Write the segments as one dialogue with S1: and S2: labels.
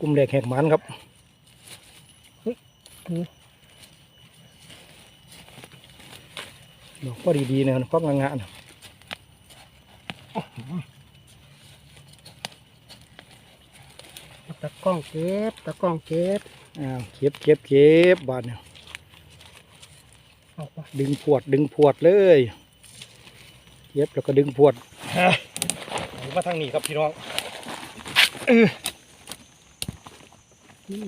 S1: กลุ่มแรกแหกหมันครับดอกก็ดีๆนะครับก็งานๆนะ
S2: ตะกล้องเก็บตะกล้องเก็บ
S1: อ้าวเก็บเก็บเก็บบาดเนี่ย
S2: ออกมา
S1: ดึงพวดดึงพวดเลยเก็บแล้วก็ดึงพวดมาทางนี้ครับพี่น้อง
S2: นี่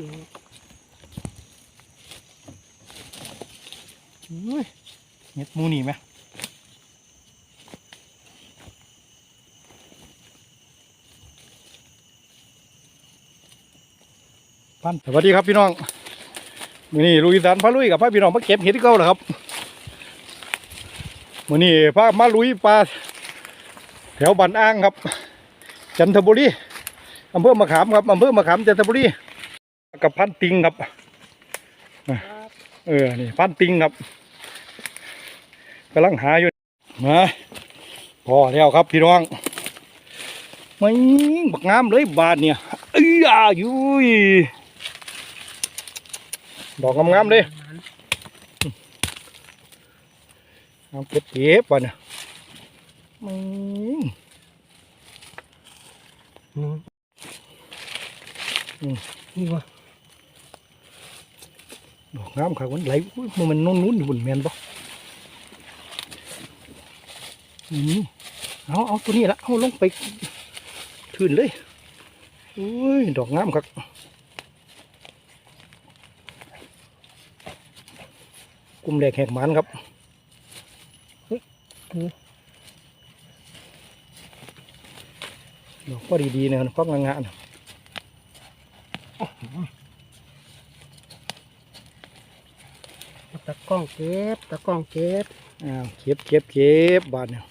S1: อุ้ยเม็ดมูนี่ไหมปันสวัสดีครับพี่น้องมือนี้ลุยสานพาลุยกับพาพี่น้องมาเก็บเห็ดที่เก่าเหรอครับมือนี้พามาลุยปลาแถวบันอ้างครับ จันทบุรีอำเภอมะขามครับอำเภอมะขามจันทบุรี กับพันติงครับ เออ นี่พันติงครับกำลังหาอยู่มาพอแล้วครับพี่น้องไม่บักงามเลยบาทเนี่ยเอ้ยอายุยดอกงามๆเลยเอาเก็บเก็บๆบาทเนี่ยไม่
S2: นี่นี่วะ
S1: ดอกงามครับมันไหลมันนุ่นนุ่นๆอยู่บนแมนปะอืมเอาเอาตัวนี้ละเอาลงไปทืนเลยอุ้ยดอกงามครับกลุ่มแรกแหกหมันครับดอกก็ดีๆนะครับก็งานๆ
S2: ตะ ล้องเก็บตะกล้องเก็บ
S1: อ้าวเก็บเก็บเก็บบาดเนี่ย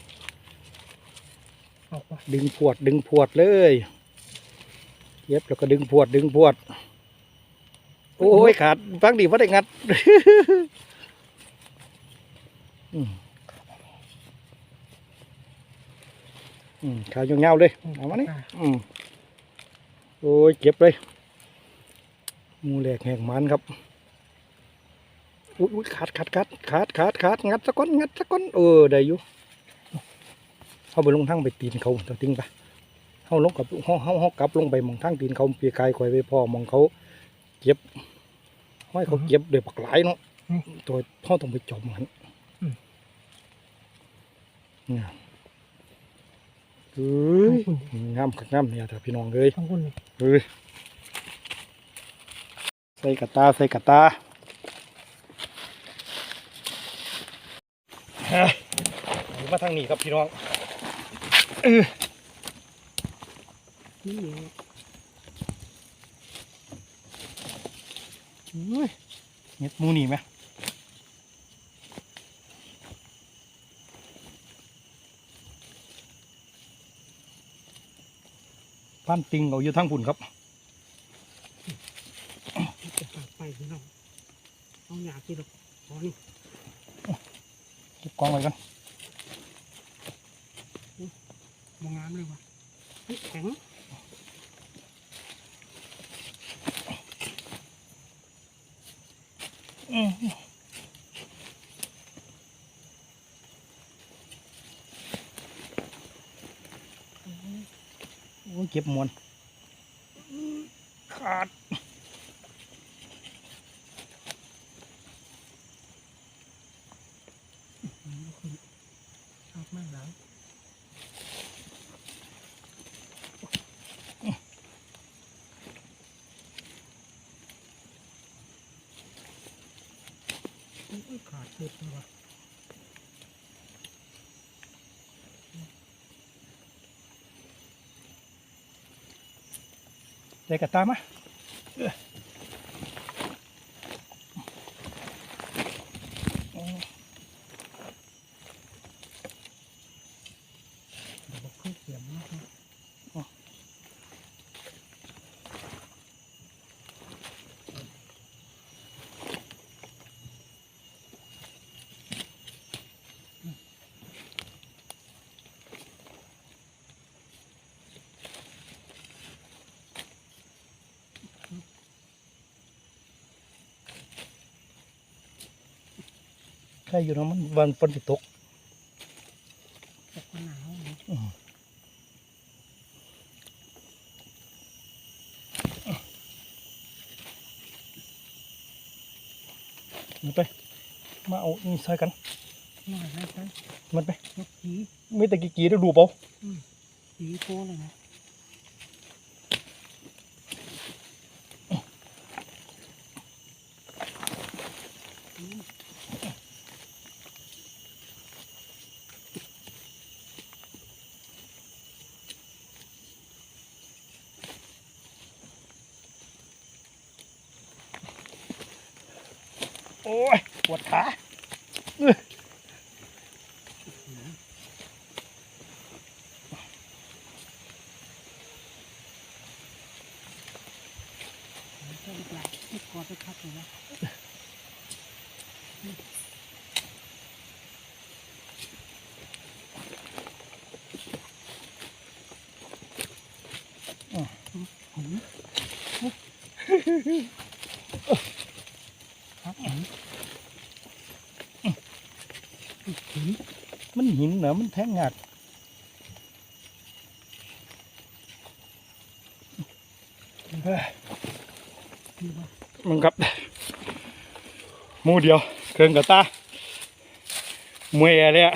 S2: ออกมา
S1: ดึงพวดดึงพวดเลยเก็บแล้วก็ดึงพวดดึงพวด โอ้ยขาดฟังดีว่าได้งัดอืมอืมขายยาวๆเลยเอามานี่อืมโอ้ยเก็บเลยหมูแหลกแหกมันครับ อุ้ยอุ๊ยขาดขาดขาดขาดขาดขาดงัดสักก้อนงัดสักก้อนเออได้อยู่เขาไปลงทางไปตีนเขาจะทิ้งไปเขาลงกับเขาเขาเขากลับลงไปมองทางตีนเขาเปียกายคอยไปพ่อมองเขาเก็บห้อยเขาเก็บเดือยปักหลายเนาะตัวเขาต้องไปจอมมันเนี่ยเฮ้ยงามคักงามเนี่ยแต่พี่น้องเลย
S2: ทั้งคนนี่
S1: เฮ้ยใส่กระตาใส่กระตาเฮ้ย มาทางนี้ครับพี่น้อง
S2: นี่
S1: อุ้ยเม็ดหมูนี่ไหมพันติงเอาอยู่ทั้งพุ่นครับ
S2: จะปากไปพี่น้องเอาอยากกินหรอกอ๋อนี่
S1: ก็บกองไว้กัน
S2: มองงามเลยวะเฮ้ยแข็ง
S1: โอ้ยเก็บมวนขาด
S2: ชอบมากแล้วโอ้ยขาดเด็ดเลยวะ
S1: ได้กระตามาเอ้อโอ้
S2: เดี๋ยวบอกเครื่องเสียงนะครับ
S1: ข ช่อยู่เนาะมันวันฝนสิตก
S2: ตกหนาวเนอะ
S1: อืมมาไป มาเอานี่ใส่กัน
S2: หน่อยนะใช่
S1: มันไป
S2: ยกผี
S1: มีแต่กี่กี่ได้ดูเปล่า
S2: ผีโตเลยนะ
S1: โอ้ย ปวดขา
S2: เจ้าลูกหลานที่กอไปคักเลยนะ
S1: มั นหินเหรอมันแทงงากเฮ้ย
S2: คือว่า
S1: มึงครับหมูเดียวเครื่องกับตามวยอะไรอะ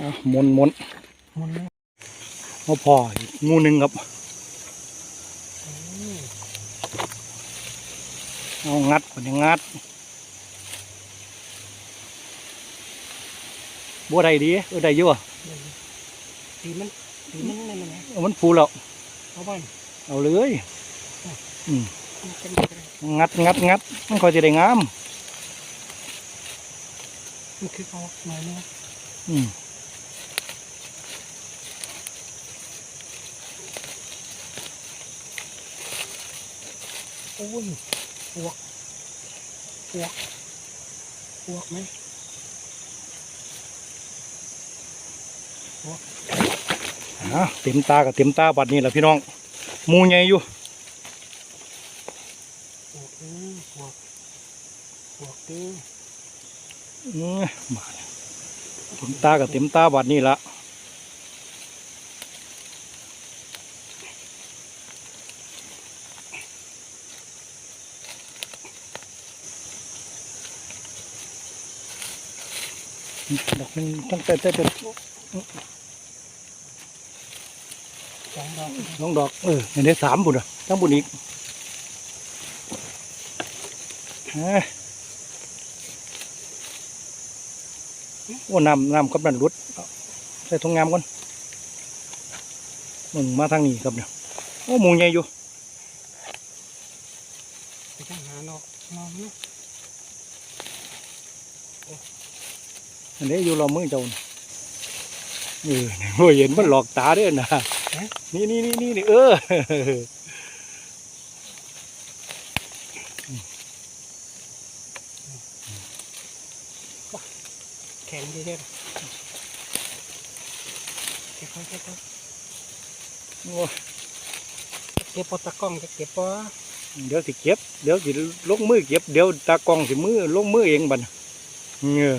S1: อะหมุนหมุน
S2: มันไม่
S1: เอาพออีกหมูหนึ่งครับ เอา งัดคนนี้งัดบัวใดดีเออใดอยู่อะ
S2: ตีมันตีมันนั่นนะ
S1: เอามันฟูแล้ว
S2: เอาบ้าน
S1: เอาเลย
S2: มันเป็นอะไร
S1: งัดงัดงัดมันค่อยจะได้งาม
S2: มันคือเอาหน่อยนึง
S1: อืม
S2: โอ้ย ปวกปวกปวกไหม
S1: อะเต็มตากับเต็มตาบัดนี้แหละพี่น้องหมูใหญ่อยู่
S2: ปวกเออปวกปวกเออ
S1: อื้อมาแล้วเต็มตากับเต็มตาบัดนี้ละ ดอกหนึงตั้งแต่แต่แต่
S2: สองดอก
S1: น้องดอกเออในได้สามบุญอะตั้งบุญอีกฮะโอ้น้ำน้ำกับนันรุดเอาใส่ทงงามก่อนมึงมาทางนี้ครับเนี่ยโอ้หมูใหญ่อยู่
S2: ไปทหารออกนอนนะ
S1: อันนี้อยู่รอมือเจ้าน่ะเออเนี่ยโอ้ยเห็นมันหลอกตาเด้วยนะนี่นี่นี่นี่นี่เออ
S2: แข็งดีเด้อค่อยๆค่อย
S1: โอ้ย
S2: ๆเก็บปอตะกล้องจะเก็บปอ
S1: เดี๋ยวสิเก็บ เดี๋ยวสิลงมือเก็บ เดี๋ยวตากล้องสิมือลงมือเองบัดน่ะเงือ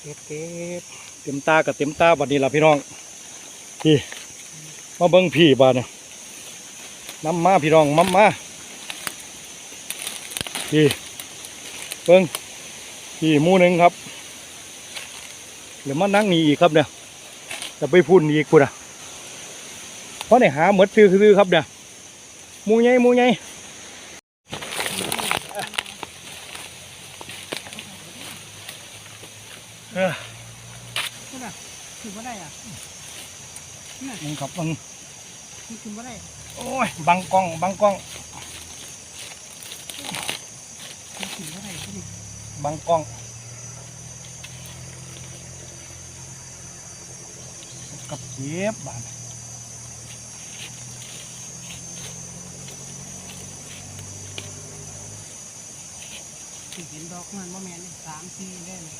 S2: เก็บเก็บ
S1: เต็มตากับเต็มตาบัดนี้ล่ะพี่น้องพี่มาเบิ่งพี่บาดน่ะน้ำมาพี่น้องมัมมาพี่เบิ่งพี่มูหนึ่งครับเดี๋ยวมานั่งนี่อีกครับเนี่ยจะไปพูนอีกกูนะเพราะในหาหมดซื้อคือครับเนี่ยมูใหญ่หมูให ญ่เออ
S2: นี่น่ะคือว่าได้อะ
S1: มึงครับมึง
S2: นี่คือว่าได้
S1: โอ้ย บังกล้อง บังกล้อง
S2: นี่คือว่าได้ที่นี่
S1: บังกล้อง กับเจ็บบาน
S2: ที่เห็นดอกมันว่าแมนสามทีได้เลย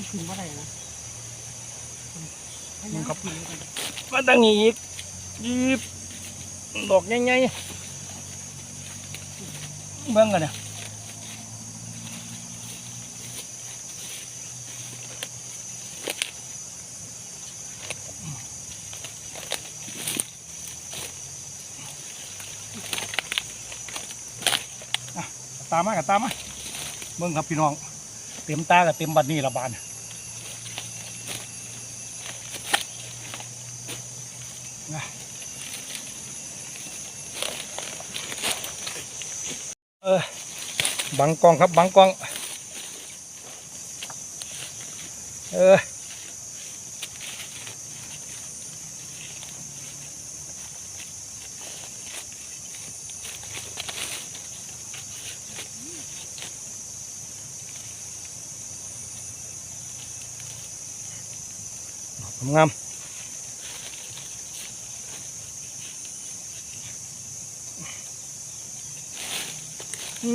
S2: นี่คือว่าได้นะให้ยังกินเลยกัน
S1: มาตั้งนี้อีกยีบดอกใหญ่ๆเบิ่งกันเนี่ยอะตามมากับตามมาเบิ่งครับพี่น้อง เต็มตากับเต็มบัดนี้ละบาน เออบังกล้องครับบังกล้อง เอองาม พั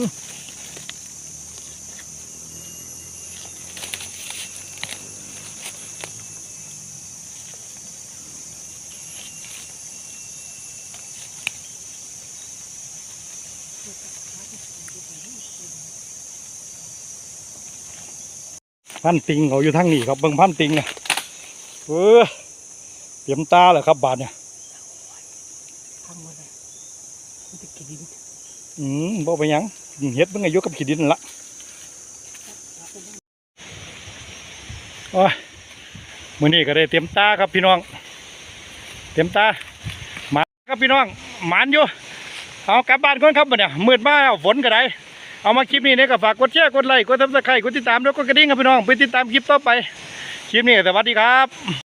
S1: นติงเขาอยู่ทางนี้ครับเบิ่งพันติงอะเออเตรียมตาแล้วครับบาทเนี่ย
S2: ทำมาเลยมันจะกินดิน
S1: อืมบ่ไปยังเฮ็ดเบิ่งอายุกับขี้ดินละโอ้ยมื้อนี้ก็ได้เตรียมตาครับพี่น้อง เตรียมตาหมาครับพี่น้องหมานอยู่เอากลับบ้านก่อนครับบัดเนี่ยมืดมาแล้วฝนก็ได้เอามาคลิปนี้เนี่ยก็ฝากกดแชร์กดไลค์กดซับสไครต์กดติดตามด้วกดกระดิ่งครับพี่น้องไปติดตามคลิปต่อไป คลิปนี้สวัสดีครับ